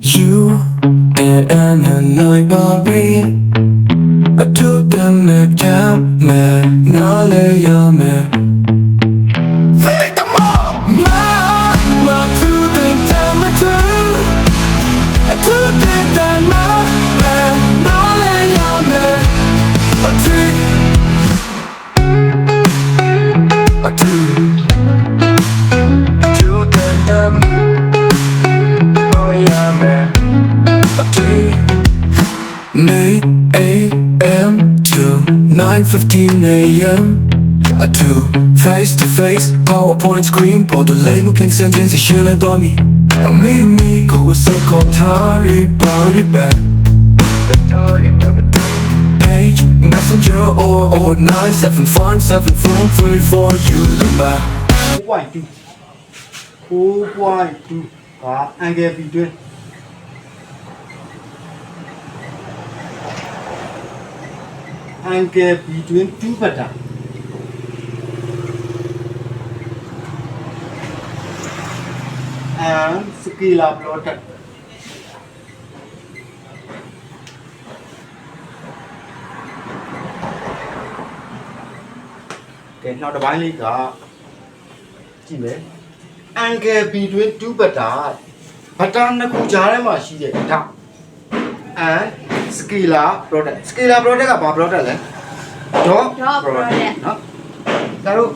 You 9.15 a.m. I do face to face PowerPoint screen ပေါ်တို့လိမ်မှုပြင်ဆင်ခြင်းစီရှင်းလင်းသွားမည်အမေမိကိုယ်စကောထားရီပါရီဘက် Page messenger or or 9757434 you look back 4.2 4.2ကအန်ဂယ်ဗီတွင်း angle between two button and scalar plotted ။ကဲနောက်တစ်ပိုင်းလေးကကြည့်မယ် angle between two butter ဘတ်တာနှစ်ခုကြားထဲမှာရှိတဲ့ဓာတ် and scalar product scalar product ကဘာ product လဲ dot Dot product နော်ဒါတို့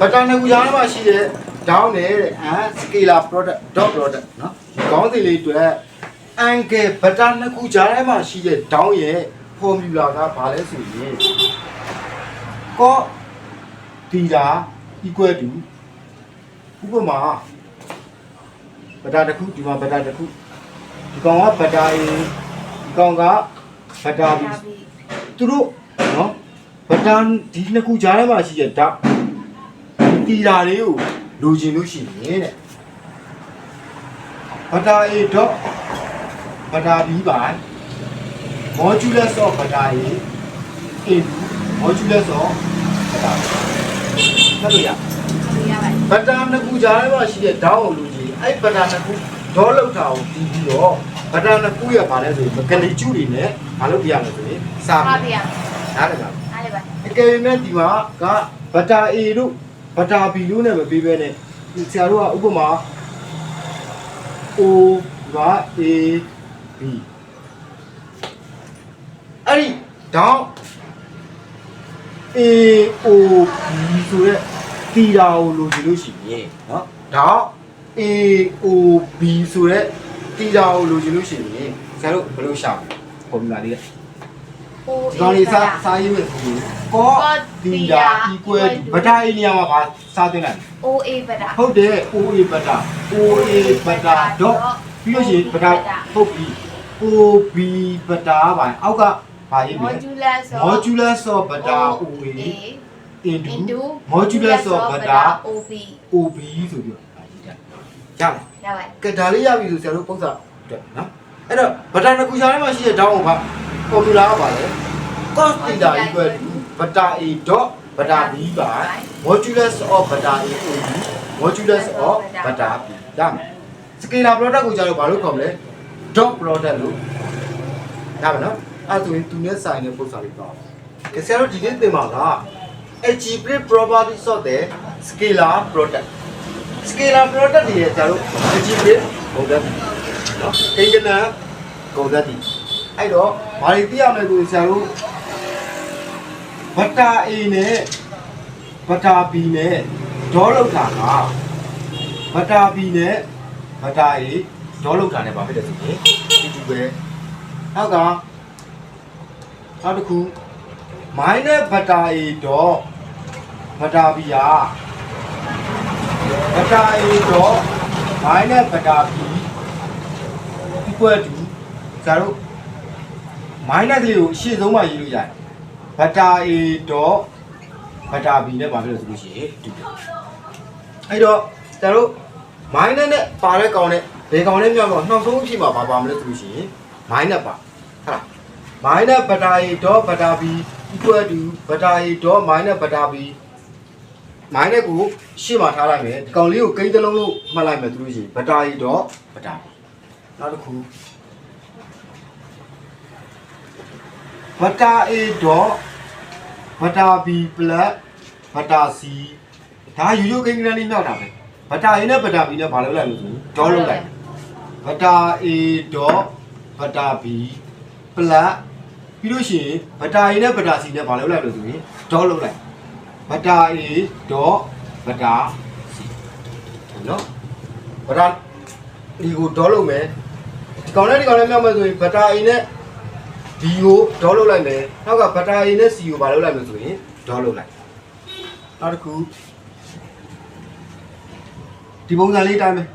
ဘတ်တာနှစ်ခုကြားထဲမှာရှိတဲ့ down နဲ့တဲ့ and scalar product dot product နော်ဒီကောင်းစီလေးအတွက် angle ဘတ်တာနှစ်ခုကြားထဲမှာရှိတဲ့ down ရဲ့ formula ကဘာလဲဆိုရင် cos theta equal to ဥပမာဗတာတစ်ခုဒီမှာဗတာတစ်ခုဒီကောင်ကဗတာ A ဒီ ကောင်ကဗတာ B သူတို့နော်ဗတာဒီနှစ်ခုကြားထဲမှာရှိတဲ့ဓာတ်ဒီတီတာလေးကိုလိုချင်လို့ရှိရင်တဲ့ဗတာ A တော့ဗတာ B ပါ modulus of ဗတာ A into modulus of ဗတာ B ဆက်လို့ရရပါတယ်ဘတ်တာနှစ်ခုကြားထဲမှာရှိတဲ့ဓာတ်ကိုလူကြီးအဲ့ဘတ်တာနှစ်ခုဒေါလောက်တာကိုတီးပြီးတော့ ဘတ်တာနှစ်ခုရပါလဲဆိုရင်မကလေးကျူတွေနဲ့မလုပ်ပြရမယ်ဆိုရင်စာ ပါပြရ နားလည်ပါ အားလည်းပါ အကယ်၍မဲ့ဒီမှာကဘတ်တာ A တို့ဘတ်တာ B တို့နဲ့မပြီးပဲနဲ့ဒီဆရာတို့ကဥပမာ O က A B အဲ့ဒီဓာတ် A O B ဆိုတဲ့တီတာကိုလိုချင်လို့ရှိရင်เนาะဓာတ် A O B ဆိုတဲ့ တီတာကိုလိုချင်လို့ရှိရင်ဆရာတို့ဘယ်လိုရှာမလဲပုံမှန်လေးအိုဒီကောင်လေးစားစားရေးမယ်ဆိုရင်ကောတီတာ equal ဗတာအီနေရာမှာပါစားသွင်းလိုက်အိုအေပဒါဟုတ်တယ် OA ဗတာ OA ဗတာ dot ပြီးလို့ရှိရင်ဗတာဟုတ်ပြီ OB ဗတာပါအောက်ကဘာရေးမလဲ modulus modulus of ဗတာ OA into modulus of ဗတာ OB OB ဆိုပြီးတော့ရေးတာရလား ရပါတယ်ကဲဒါလေးရပြီဆိုဆရာတို့ပုံစံတက်နော်အဲ့တော့ဗတာနှစ်ခုရှားထဲမှာရှိတဲ့ဓာတ်ကိုဘာဖော်မူလာကပါလဲ cos theta equal to ဗတာ a dot ဗတာ b by modulus of ဗတာ a over modulus of ဗတာ b ဒါမယ်စကေလာ product ကိုကြာတော့ဘာလို့ခေါ်မလဲ dot product လို့ဒါမယ်နော်အဲ့ဒါဆိုရင်သူနဲ့ဆိုင်တဲ့ပုံစံလေးတော့ကဲဆရာတို့ဒီနေ့သင်ပါက algebraic properties of the scalar product scalar product တွေရဲ့ကျတော့ algebraic ပုံစံနော်အင်္ဂနာပုံစံဒီအဲ့တော့ဘာတွေသိရမလဲဆိုရင်ဆရာတို့ဗတာ A နဲ့ဗတာ B နဲ့ဒေါလောက်တာကဗတာ B နဲ့ဗတာ A ဒေါလောက်တာနဲ့ဘာဖြစ်လဲဆိုရင်ဒီဒီပဲနောက်ကနောက်တစ်ခု minus ဗတာ A ဒေါဗတာ B က ဗတာ A ဒေါ minus ဗတာ B equal to ဇာတို့ minus လေးကိုအရှေ့ဆုံးမှရေးလို့ရတယ်ဗတာ A ဒေါဗတာ B နဲ့ပါလို့ဆိုလို့ရှိရင်တူတယ်အဲ့တော့ဇာတို့ minus နဲ့ပါတဲ့ကောင်နဲ့ဘယ်ကောင်နဲ့မြောက်တော့နှောက်ဆုံးအဖြစ်မှာပါပါမလဲဆိုလို့ရှိရင် minus ပါဟုတ်လား minus ဗတာ A ဒေါဗတာ B equal to ဗတာ A ဒေါ minus ဗတာ B မိုင်းနဲ့ကိုရှေ့မှာထားလိုက်မယ်ဒီကောင်လေးကိုကိန်းတစ်လုံးလို့မှတ်လိုက်မယ်သူလို့ရှိရင်ဗတာ A ဒေါဗတာ B နောက်တစ်ခုဘတာ A ဒေါ်ဘတာ B ပလက်ဘတာ C ဒါယူယူကိန်းကလေးမြောက်တာပဲဘတာ A နဲ့ဘတာ B နဲ့ဘာလုပ်လိုက်လို့ဆိုရင်ဒေါ်လုပ်လိုက်ဘတာ A ဒေါ်ဘတာ B ပလက်ပြီးလို့ရှိရင်ဘတာ A နဲ့ဘတာ C နဲ့ဘာလုပ်လိုက်လို့ဆိုရင်ဒေါ်လုပ်လိုက် ဘတာ A ဒေါ်ဘတာ C နော်ဘတာဒီကိုဒေါ်လုပ်မယ်ဒီကောင်နဲ့ဒီကောင်နဲ့မြောက်မယ်ဆိုရင်ဘတာ A နဲ့ B ကိုဒေါ်လုပ်လိုက်မယ်နောက်ကဘတာ A နဲ့ C ကိုဘာလုပ်လိုက်မလဲဆိုရင်ဒေါ်လုပ်လိုက်နောက်တစ်ခုဒီပုံစံလေးတိုင်းမယ်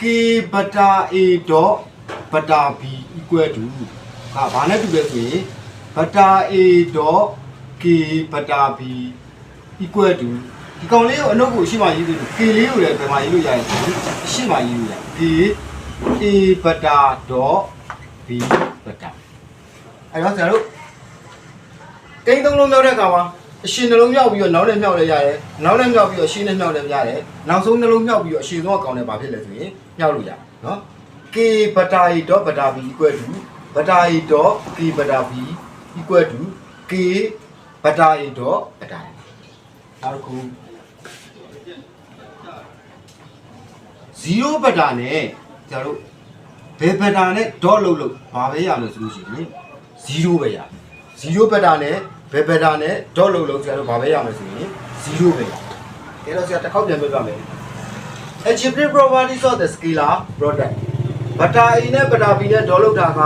K ဘတာ A ဒေါ်ဘတာ B equal to ဟာဘာနဲ့တူလဲဆိုရင်ဘတာ A ဒေါ် K ဘတာ B equal to ဒီကောင်လေးကိုအနုတ်ကိုရှေ့မှာရေးပြီး K လေးကိုလည်းဘယ်မှာရေးလို့ရလဲဆိုရင်ရှေ့မှာရေးလို့ရ K A ဘတာဒေါ် B ဘတာအဲ့တော့ဆရာတို့ကိန်းသုံးလုံးမြောက်တဲ့အခါမှာအရှင်နှလုံးမြောက်ပြီးတော့နောက်နဲ့မြောက်လည်းရတယ်နောက်နဲ့မြောက်ပြီးတော့အရှင်နဲ့မြောက်လည်းရတယ်နောက်ဆုံးနှလုံးမြောက်ပြီးတော့အရှင်ဆုံးအကောင်နဲ့ဘာဖြစ်လဲဆိုရင်မြောက်လို့ရတယ်နော် K ဘတာ A ဒေါ်ဘတာ B equal to ဘတာ A ဒေါ် K ဘတာ B equal to K ဘတာ A ဒေါ်ဘတာနောက်တစ်ခု0ဘတာနဲ့ကျတို့ဘယ်ဘတာနဲ့ dot လုပ်လို့ဘာပဲရမလို့ဆိုလို့ရှိရင်0ပဲရ0ဘတာနဲ့ဘယ်ဘတာနဲ့ dot လုပ်လို့ကျတော့ဘာပဲရမလို့ဆိုရင်0ပဲရဒါတော့ဆရာတစ်ခေါက်ပြန်ပြောပြမယ် algebraic properties of the scalar product ဘတာ a နဲ့ဘတာ b နဲ့ dot လုပ်တာက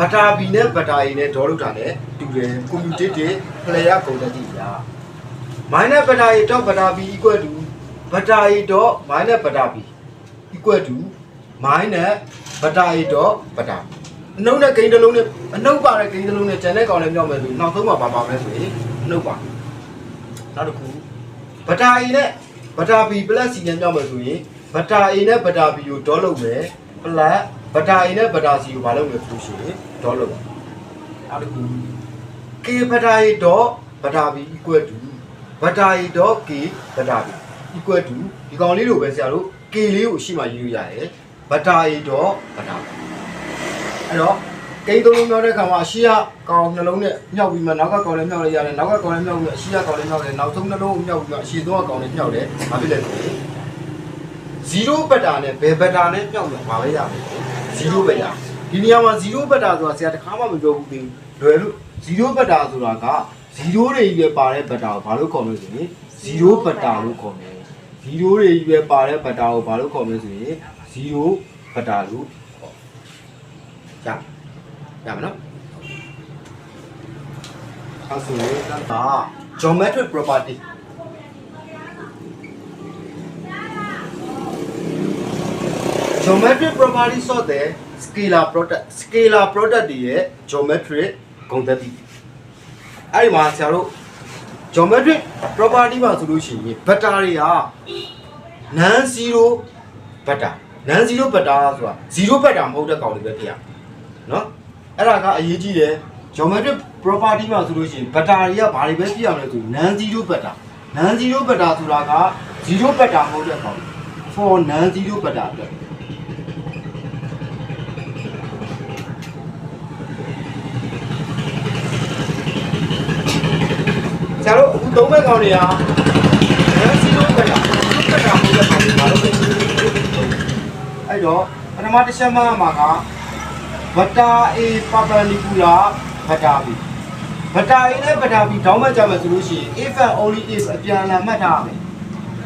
ဘတာ b နဲ့ဘတာ a နဲ့ dot လုပ်တာ ਨੇ တူတယ် commutative player quantity ရာ minus ဘတာ a တော့ဘတာ b equal to ဘတာ a တော့ minus ဘတာ b equal to minus ဘတာ a တော့ဘတာ B အနှုတ်နဲ့ဂိမ်းတစ်လုံးနဲ့အနှုတ်ပါတဲ့ဂိမ်းတစ်လုံးနဲ့ကျန်တဲ့ကောင်လည်းမြောက်မယ်ဆိုနောက်ဆုံးမှာပါပါမယ်ဆိုရင်အနှုတ်ပါနောက်တစ်ခုဘတာ a နဲ့ဘတာ b plus c နဲ့မြောက်မယ်ဆိုရင်ဘတာ a နဲ့ဘတာ b ကိုဒေါ်လုပ်မယ် plus ဘတာ a နဲ့ဘတာ c ကိုမလုပ်မယ်ဆိုလို့ရှိရင် ဒေါ်လုပ်မယ်နောက်တစ်ခု k ဘတာ a တော့ဘတာ b equal to ဘတာ a တော့ k ဘတာ b equal to ဒီကောင်လေးလိုပဲဆရာတို့ k လေးကိုအရှိမှရေးလို့ရတယ်ဘတာ a တော့ဘတာ b အဲ့တော့ကိန်းသုံးလုံးမြောက်တဲ့ခါမှာအရှိရကောင်နှလုံးနဲ့မြောက်ပြီးမှနောက်ကကောင်လည်းမြောက်လိုက်ရတယ်နောက်ကကောင်လည်းမြောက်ပြီးအရှိရကောင်လည်းမြောက်တယ်နောက်ဆုံးနှလုံးကိုမြောက်ပြီးမှအရှိဆုံးကောင်လည်းမြောက်တယ်ဘာဖြစ်လဲဆိုရင်0ဘက်တာနဲ့ဘယ်ဘက်တာနဲ့မြောက်လို့ဘာပဲရမလဲ0ဘက်တာ ဒီနေရာမှာ0ဘက်တာဆိုတာဆရာတခါမှမပြောဘူးပြီးလွယ်လို့0ဘက်တာဆိုတာက0တွေကြီးပဲပါတဲ့ဘက်တာကိုဘာလို့ခေါ်လို့ဆိုရင်0ဘက်တာလို့ခေါ်မယ်0တွေကြီးပဲပါတဲ့ဘက်တာကိုဘာလို့ခေါ်မလဲဆိုရင်0ဘက်တာလို့ရရမယ်နော်အဲဆိုရင်ဒါ geometric property geometric property ဆိုတဲ့ scalar product scalar product တွေရဲ့ geometric ဂုဏ်သတ္တိအဲ့ဒီမှာဆရာတို့ geometric property မှာဆိုလို့ရှိရင် vector တွေက non zero vector non zero vector ဆိုတာ zero vector မဟုတ်တဲ့ကောင်တွေပဲဖြစ်ရနော်အဲ့ဒါကအရေးကြီးတယ် geometric property မှာဆိုလို့ရှိရင် vector တွေကဘာတွေပဲဖြစ်ရမလဲဆိုရင် non zero vector non zero vector ဆိုတာက zero vector မဟုတ်တဲ့ကောင် for non zero vector အတွက် ဆရာတို့အခုသုံးဘက်ကောင်တွေကအဲစီလုံးပဲလားသူ့ဘက်ကမဟုတ်တဲ့ကောင်တွေဘာလို့လဲအဲ့တော့ပထမတစ်ချက်မှမှာကဗတာ A perpendicular ဗတာ B ဗတာ A နဲ့ဗတာ B တောင်းမှကြမယ်ဆိုလို့ရှိရင် if and only if အပြန်အလှန်မှတ်ထားရမယ်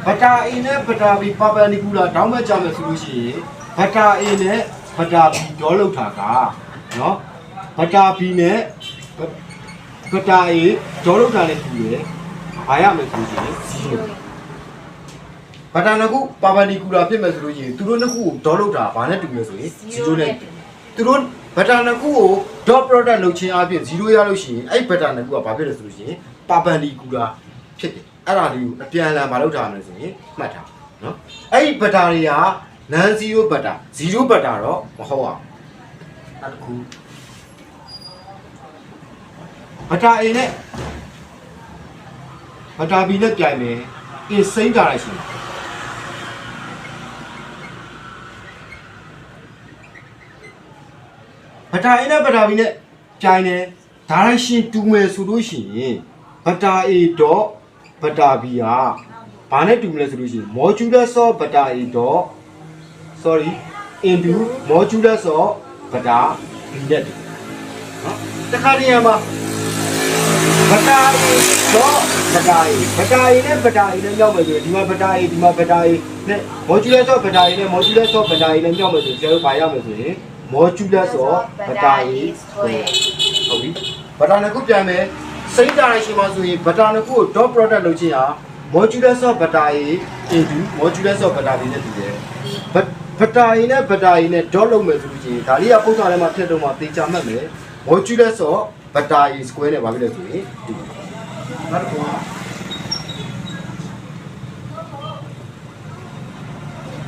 ဗတာ A နဲ့ဗတာ B perpendicular တောင်းမှကြမယ်ဆိုလို့ရှိရင်ဗတာ A နဲ့ဗတာ B ဒေါ်လောက်တာကနော်ဗတာ B နဲ့ ဗတာ A ဒေါ်လောက်တာနဲ့တူတယ်ဘာရမယ်ဆိုလို့ရှိရင်0ဗတာနှစ်ခု perpendicular ဖြစ်မယ်ဆိုလို့ရှိရင်သူတို့နှစ်ခုကိုဒေါ်လောက်တာဘာနဲ့တူလဲဆိုရင်0နဲ့သူတို့ဗတာနှစ်ခုကို dot product လုပ်ခြင်းအပြင်0ရလို့ရှိရင်အဲ့ဗတာနှစ်ခုကဘာဖြစ်လဲဆိုလို့ရှိရင် perpendicular ဖြစ်တယ်အဲ့ဒါလေးကိုအပြန်အလှန်မလုပ်ထားရမယ်ဆိုရင်မှတ်ထားနော်အဲ့ဒီဗတာတွေက non zero ဗတာ0ဗတာတော့မဟုတ်အောင်အဲ့တခု ဗတာ A နဲ့ဗတာ B နဲ့ပြိုင်မယ် in same direction ဗတာ A နဲ့ဗတာ B နဲ့ပြိုင်တယ်ဒါရိုက်ရှင်တူမယ်ဆိုလို့ရှိရင်ဗတာ A တော့ဗတာ B ကဘာနဲ့တူမလဲဆိုလို့ရှိရင် modulus of ဗတာ A တော့ sorry into modulus of ဗတာ B နဲ့တူနော်တခါတည်းမှာဗ တာ A တော့ဗတာ A ဗတာ A နဲ့ဗတာ A နဲ့ရောက်မယ်ဆိုရင်ဒီမှာဗတာ A ဒီမှာဗတာ A နဲ့ modulus of ဗတာ A နဲ့ modulus of ဗတာ A နဲ့ရောက်မယ်ဆိုရင်ကျတော့ဘာရောက်မယ်ဆိုရင် modulus of ဗတာ A square ဟုတ်ပြီဗတာနှစ်ခုပြန်မယ်စိတ်တာရရှိမှဆိုရင်ဗတာနှစ်ခုကို dot product လုပ်ခြင်းဟာ modulus of ဗတာ A into modulus of ဗတာ B နဲ့တူတယ်ဗဗတာ A နဲ့ဗတာ A နဲ့ dot လုပ်မယ်ဆိုလို့ရှိရင်ဒါလေးကပုံစံထဲမှာဖြစ်တော့မှသေချာမှတ်မယ် modulus of ဗတာ A square နဲ့ဘာဖြစ်လဲဆိုရင်တူတယ်နောက်တစ်ခုက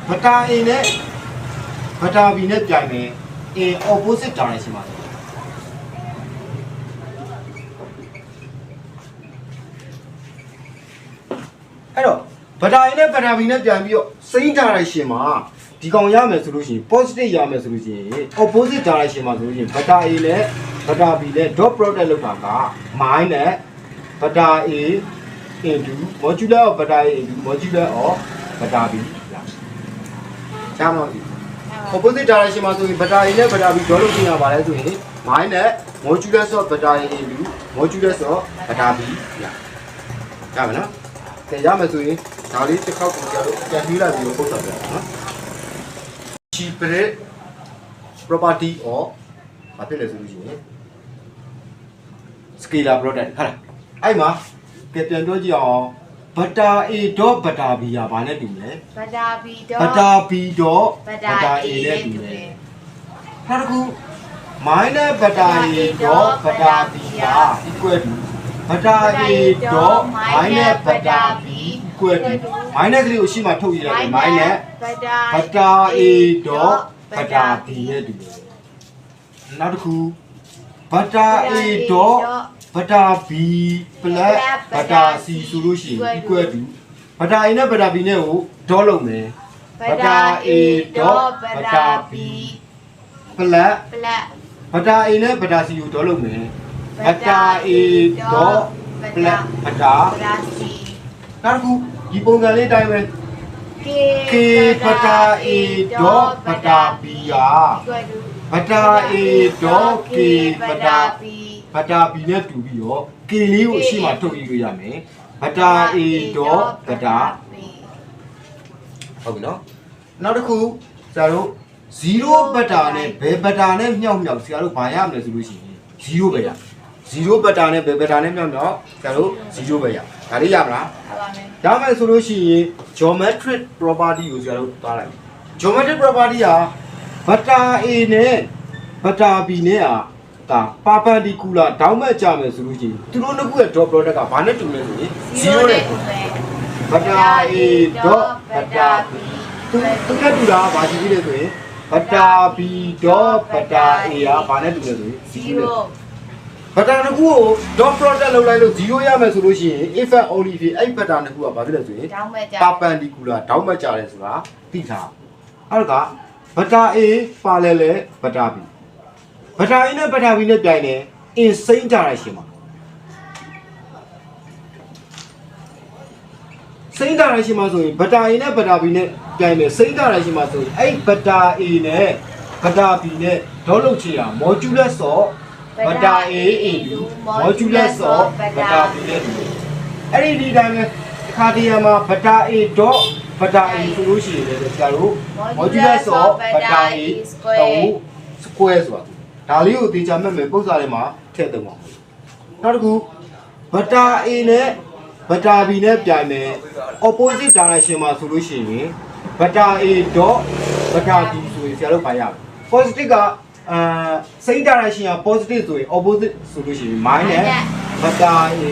ဗတာ A နဲ့ဗတာ B နဲ့ပြိုင်မယ် A opposite direction မှာအဲ့တော့ဗတာ A နဲ့ဗတာ B နဲ့ပြန်ပြီးတော့ same direction မှာဒီကောင်ရမယ်ဆိုလို့ရှိရင် positive ရမယ်ဆိုလို့ရှိရင် opposite direction မှာဆိုလို့ရှိရင်ဗတာ A နဲ့ ဗတာ B နဲ့ dot product လောက်တာက minus ဗတာ A into modular of ဗတာ A into modular of ဗတာ B ရ။ချမ်းပါပြီ။ opposite direction မှာဆိုရင် beta A နဲ့ beta B ဒေါ်လို့ပြင်ရပါလဲဆိုရင် minus modulus of beta A into modulus of beta B ရရမယ်နော်ကဲရမယ်ဆိုရင်ဒါလေးတစ်ခေါက်ကိုကြာလို့ပြန်ပြီးလိုက်ပြီးတော့ပုတ်ဆက်ပြနော် cheapest property of ဘာဖြစ်လဲဆိုလို့ရှိရင် scalar product ဟုတ်လားအဲ့မှာကဲပြန်ပြောကြည့်အောင် beta A dot beta B ကဘာနဲ့တူလဲဗတာဘီတော့ beta B dot ဗတာ beta A နဲ့တူတယ်နောက်တစ်ခု minus beta A dot beta B က equal to beta A dot minus beta B equal to minus ကလေးကိုရှေ့မှာထုတ်ရရတယ် minus ဗတာ beta A dot beta B နဲ့တူတယ်နောက်တစ်ခု beta A dot beta B plus beta C ဆိုလို့ရှိရင် equal to beta A နဲ့ beta B နဲ့ကို dot လုပ်မယ်ဗတာ A တော့ဗတာ B plus ပလက်ဗတာ A နဲ့ဗတာ C ကိုဒေါ်လုပ်မယ်ဗတာ A ဒေါ် plus ဗတာဗတာ C နောက်တစ်ခုဒီပုံစံလေးတိုင်းပဲ K K ဗတာ A ဒေါ်ဗတာ B က ဗတာ A ဒေါ် K ဗတာ B ဗတာ B နဲ့တူပြီးတော့ K လေးကိုအရှိမထုတ်ယူလို့ရမယ်ဗတာ A ဒေါ်ဗတာ B ဟုတ်ပြီနော်နောက်တစ်ခုဆရာတို့0ဗတာနဲ့ဘယ်ဗတာနဲ့မြောက်မြောက်ဆရာတို့ဘာရမလဲဆိုလို့ရှိရင်0ပဲရ0ဗတာနဲ့ဘယ်ဗတာနဲ့မြောက်မြောက်ဆရာတို့0ပဲရဒါလေးရမလားဟုတ်ပါမယ်ဒါမှဆိုလို့ရှိရင် geometric property ကိုဆရာတို့သွားလိုက် geometric property ဟာ ဗတာ A နဲ့ဗတာ B နဲ့ဟာဒါ perpendicular တောင်းမဲ့ကြမယ်ဆိုလို့ရှိရင်သူတို့နှစ်ခုရဲ့ dot product ကဘာနဲ့တူလဲဆိုရင်0နဲ့ဗတာ A dot ဗတာ B သူသူကတူတာကဘာရှိသေးလဲဆိုရင်ဗတာ B dot ဗတာ A ကဘာနဲ့တူလဲဆိုရင်0နဲ့0ဗတာနှစ်ခုကို dot product လောက်လိုက်လို့0ရမယ်ဆိုလို့ရှိရင် if and only if အဲ့ဗတာနှစ်ခုကဘာဖြစ်လဲဆိုရင်တောင်းမဲ့ကြ perpendicular တောင်းမှကြတယ်ဆိုတာသိထားအဲ့ဒါက ဗတာ A ပါလဲလဲဗတာ B ဗတာ A နဲ့ဗတာ B နဲ့ပြိုင်တယ် in same direction မှာ same direction မှာဆိုရင်ဗတာ A နဲ့ဗတာ B နဲ့ပြိုင်တယ် same direction မှာဆိုရင်အဲ့ဗတာ A နဲ့ဗတာ B နဲ့ဒေါလုပ်ချေတာ modulus of ဗတာ A into modulus of ဗတာ B နဲ့တူတယ်အဲ့ဒီဒီတိုင်းပဲတစ် ခါတရမှာဗတာ A. ဗတာ A ဆိုလို့ရှိရင်လည်းဆရာတို့ modular ဆိုဗတာ A တော့ square ဆိုတာဒါလေးကိုသေချာမှတ်မယ်ပုဒ်စာထဲမှာထည့်သုံးပါဦးနောက်တစ်ခုဗတာ A နဲ့ဗတာ B နဲ့ပြိုင်မယ် opposite direction မှာဆိုလို့ရှိရင်ဗတာ A. ဗတာ B ဆိုရင်ဆရာတို့ပါရမယ် positive ကအဲ same direction က positive ဆိုရင် opposite ဆိုလို့ရှိရင် minus ဗတာ A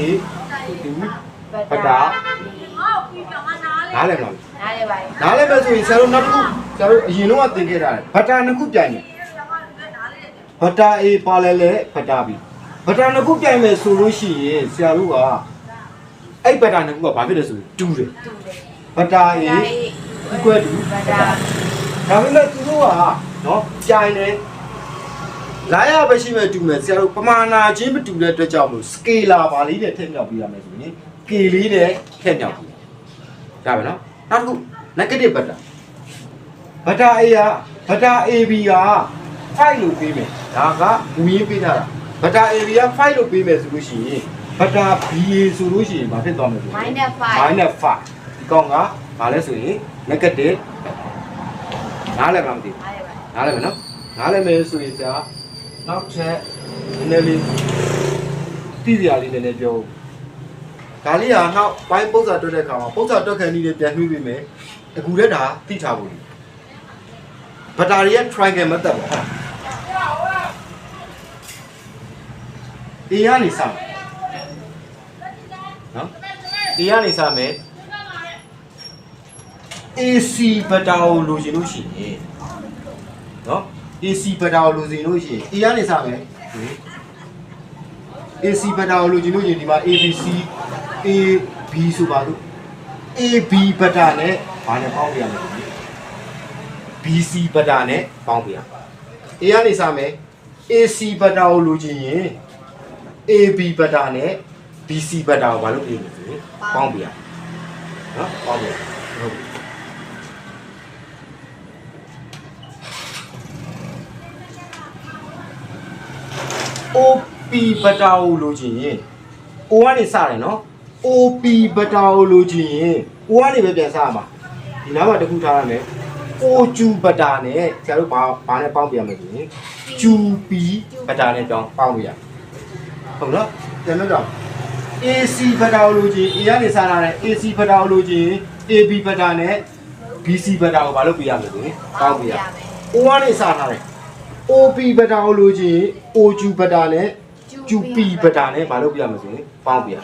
2 ပတာနားလည်မလားနားလည်ပါနားလည်မယ်ဆိုရင်ဆရာတို့နောက်တစ်ခုဆရာတို့အရင်တော့သင်ခဲ့တာလေဘတာနှစ်ခုပြိုင်မယ်ဘတာအေးပါလဲလဲဘတာဘီဘတာနှစ်ခုပြိုင်မယ်ဆိုလို့ရှိရင်ဆရာတို့ကအဲ့ဘတာနှစ်ခုကဘာဖြစ်လဲဆိုရင်တူးတယ်ဘတာအေးဒီကွဲတူဘတာဒါပေမဲ့သူတို့ကနော်ပြိုင်တယ်လာရပဲရှိမဲ့တူမယ်ဆရာတို့ပမာဏချင်းမတူတဲ့အတွက်ကြောင့်မို့ scalar ပါလေးနဲ့ထည့်မြောက်ပေးရမယ်ဆိုရင် k လေးနဲ့ထည့်မြောက်ပြရပါနော်နောက်တစ်ခု negative beta beta a က beta ab က5လို့ပေးမယ်ဒါကဝင်းပေးထားတာ beta ab က5လို့ပေးမယ်ဆိုလို့ရှိရင် beta ba ဆိုလို့ရှိရင်ဘာဖြစ်သွားမလဲဆိုရင် minus 5 minus 5ဒီကောင်ကဘာလဲဆိုရင် negative နားလည်မှာမသိဘူးအားရပါနားလည်မယ်နော်နားလည်မယ်ဆိုရင်じゃနောက်ထပ်နည်းနည်းလေးသိစရာလေးနည်းနည်းပြော ဒါလေးကနောက်ပိုင်းပု္ပ္ပာတွက်တဲ့အခါမှာပု္ပ္ပာတွက်ခံနည်းလေးပြန်နှွှေးပေးမယ်အခုလည်းဒါသိထားဖို့ဘက်တာရီရဲ့ triangle method ပေါ့ A ကနေစမယ်နော် A ကနေစမယ် AC ဘက်တာကိုလိုချင်လို့ရှိရင်နော် AC ဘက်တာကိုလိုချင်လို့ရှိရင် A ကနေစမယ် AC ဘက်တာကိုလိုချင်လို့ရှိရင်ဒီမှာ ABC AB ဆိုပါလို့ AB ဘက်တာနဲ့ဘာနဲ့ပေါင်းပြရမလဲ BC ဘက်တာနဲ့ပေါင်းပြရ A ကနေစမယ် AC ဘက်တာကိုလိုချင်ရင် AB ဘက်တာနဲ့ BC ဘက်တာကိုဘာလို့ပြင်လို့ဆိုရင်ပေါင်းပြရနော်ပေါင်းပြရဟုတ်ပြီ OP ဘတာကိုလိုချင်ရင် O ကနေစတယ်နော် OP ဘတာကိုလိုချင်ရင် O ကနေပဲပြန်စရမှာဒီနားမှာတစ်ခုထားရမယ် OQ ဘတာနဲ့ဆရာတို့ဘာဘာနဲ့ပေါင်းပြရမလဲဆိုရင် QP ဘတာနဲ့တောင်းပေါင်းပြရဟုတ်နော်ပြန်လို့တော့ AC ဘတာကိုလိုချင် A ကနေစလာတဲ့ AC ဘတာကိုလိုချင် AB ဘတာနဲ့ BC ဘတာကိုဘာလို့ပြရမလဲဆိုရင်ပေါင်းပြရ O ကနေစထားတယ် OP ဘတာကိုလိုချင် OQ ဘတာနဲ့ QP ဘတာနဲ့ဘာလို့ပြရမလဲဆိုရင်ပေါင်းပြရ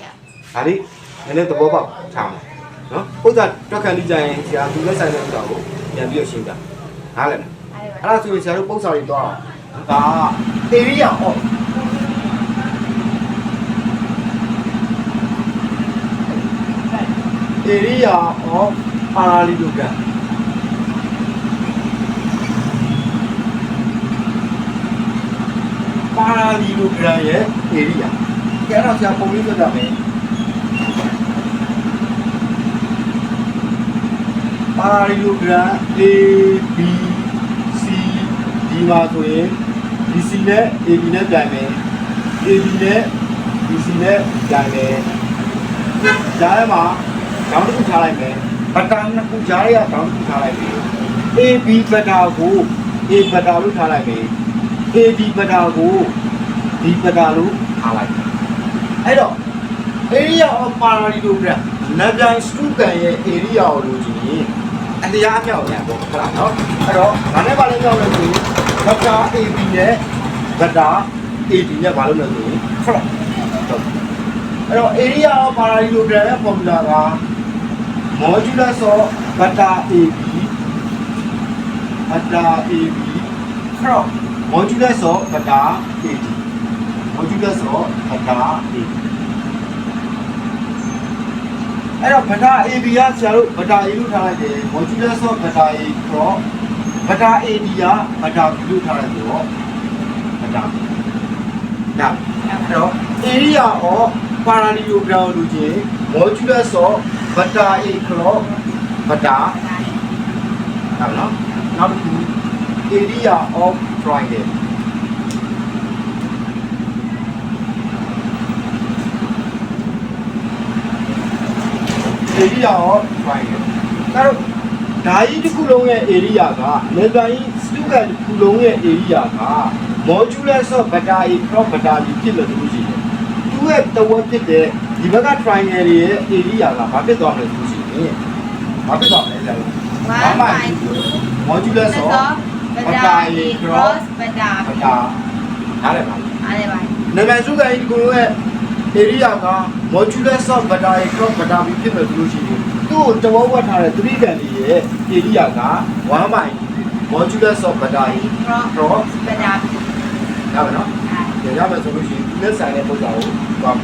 ဒါလေး နည်းနည်းသဘောပေါက်ထားမှာနော်ဥစ္စာတွက်ခံပြီးကြရင်ဆရာသူလက်ဆိုင်တဲ့ဥစ္စာကိုပြန်ပြီးတော့ရှင်းပြနားလည်မလားအားရပါအဲ့ဒါဆိုရင်ဆရာတို့ပုံစံတွေတော့ဒါ area of area of parallelogram ပါရာလီလိုဂရမ်ရဲ့ area ကဲအဲ့တော့ဆရာပုံလေးပြကြမယ် ပါရာလီလိုဂရမ် A B C ဒီမှာဆိုရင် BC နဲ့ AB နဲ့ပြန်မယ် AB နဲ့ BC နဲ့ပြန်မယ်ကြားထဲမှာဒေါင်းတစ်ခုထားလိုက်မယ်ဘတ်တာနှစ်ခုကြားထဲကဒေါင်းတစ်ခုထားလိုက်မယ် AB ဘတ်တာကို A ဘတ်တာလို့ထားလိုက်မယ် AD ပဒါကိုဒီပဒါလို့ထားလိုက်အဲ့တော့ area of parallelogram နဗန်စတုကန်ရဲ့ area ကိုလို့ကြည့်ရင် အတရားအမြောက်ပြန်ပေါ့ဟုတ်လားနော်အဲ့တော့ငါနဲ့ပါလဲကြောက်လို့ဆိုရင်ဗတာ AB နဲ့ဗတာ AD နဲ့ဘာလို့လဲဆိုရင် cross အဲ့တော့ area of parallelogram ရဲ့ formula က modulus of ဗတာ AB ဗတာ AB cross modulus of ဗတာ AD modulus of ဗတာ AD အဲ့တော့ဗတာ AB ကဆရာတို့ဗတာ A လို့ထားလိုက်တယ် modulus of ဗတာ A cross ဗတာ AD ကဗတာ B လို့ထားလိုက်တယ်တော့ဗတာ B နာအဲ့တော့ area of parallelogram လို့ချင်း modulus of ဗတာ A cross ဗတာဟုတ်နော်နောက်တစ်ခု area of triangle area of triangle ဒါတော့ဓာကြီးတစ်ခုလုံးရဲ့ area ကအမေရိကန်ကြီးစတုကန်တစ်ခုလုံးရဲ့ area က modulus of beta a cross beta b ဖြစ်လို့ဆိုလို့ရှိရင်သူ့ရဲ့တဝက်ဖြစ်တဲ့ဒီဘက်က triangle ရဲ့ area ကဘာဖြစ်သွားမလဲဆိုလို့ရှိရင်ဘာဖြစ်သွားမလဲလဲ1 by 2 modulus of ပဒါရီ cross ပဒါ beta နားလည်ပါအားရပါနာမည်စုကကြီးဒီကုလုံးရဲ့ area က modulus of beta a cross beta b ဖြစ်မယ်ဆိုလို့ရှိရင်သူ့ကိုတဝက်ဝက်ထားတဲ့3ကန်လေးရဲ့ area က1 by modulus of beta a cross cross ပဒါရပါတော့ရရမယ်ဆိုလို့ရှိရင်ဒီလက်ဆိုင်တဲ့ပုံစံကိုသွား